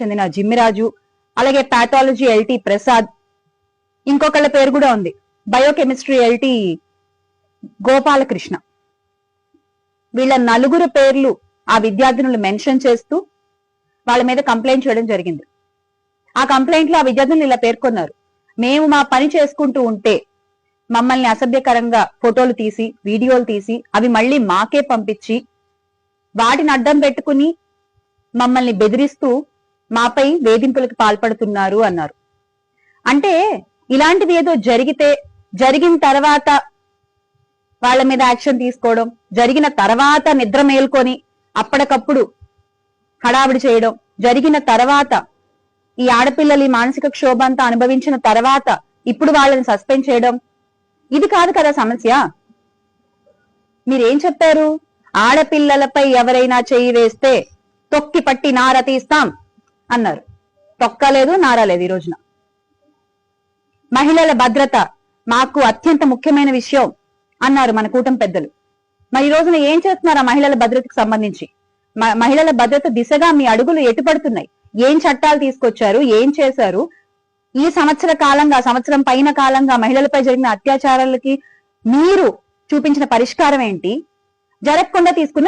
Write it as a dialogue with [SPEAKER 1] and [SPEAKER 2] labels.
[SPEAKER 1] చెందిన జిమ్మిరాజు అలాగే pathology LT Prasad ఇంకొకళ్ళ పేరు కూడా ఉంది. Biochemistry LT Gopalakrishna. వీళ్ళ నలుగురు పేర్లు ఆ విద్యార్థినులు మెన్షన్ చేస్తూ వాళ్ళ మీద కంప్లైంట్ చేయడం జరిగింది. ఆ కంప్లైంట్లో ఆ విద్యార్థులు ఇలా పేర్కొన్నారు. మేము మా పని చేసుకుంటూ ఉంటే మమ్మల్ని అసభ్యకరంగా ఫోటోలు తీసి వీడియోలు తీసి అవి మళ్ళీ మాకే పంపించి వాటిని అడ్డం పెట్టుకుని మమ్మల్ని బెదిరిస్తూ మాపై వేధింపులకు పాల్పడుతున్నారు అన్నారు. అంటే ఇలాంటివి ఏదో జరిగితే జరిగిన తర్వాత వాళ్ళ మీద యాక్షన్ తీసుకోవడం జరిగిన తర్వాత నిద్ర మేల్కొని అప్పటికప్పుడు హడావిడి చేయడం జరిగిన తర్వాత ఈ ఆడపిల్లలు ఈ మానసిక క్షోభ అంతా అనుభవించిన తర్వాత ఇప్పుడు వాళ్ళని సస్పెండ్ చేయడం ఇది కాదు కదా సమస్య. మీరేం చెప్పారు? ఆడపిల్లలపై ఎవరైనా చేయి వేస్తే తొక్కి పట్టి నార తీస్తాం. అన్నారు. తొక్కలేదు నారలేదు ఈ రోజున. మహిళల భద్రత మాకు అత్యంత ముఖ్యమైన విషయం అన్నారు మన కూటమి పెద్దలు. మరి ఈ రోజున ఏం చేస్తున్నారు ఆ మహిళల భద్రతకు సంబంధించి? మహిళల భద్రత దిశగా మీ అడుగులు ఎటుపడుతున్నాయి? ఏం చట్టాలు తీసుకొచ్చారు? ఏం చేశారు? ఈ సంవత్సర కాలంగా సంవత్సరం పైన కాలంగా మహిళలపై జరిగిన అత్యాచారాలకి మీరు చూపించిన పరిష్కారం ఏంటి? జరగకుండా తీసుకున్న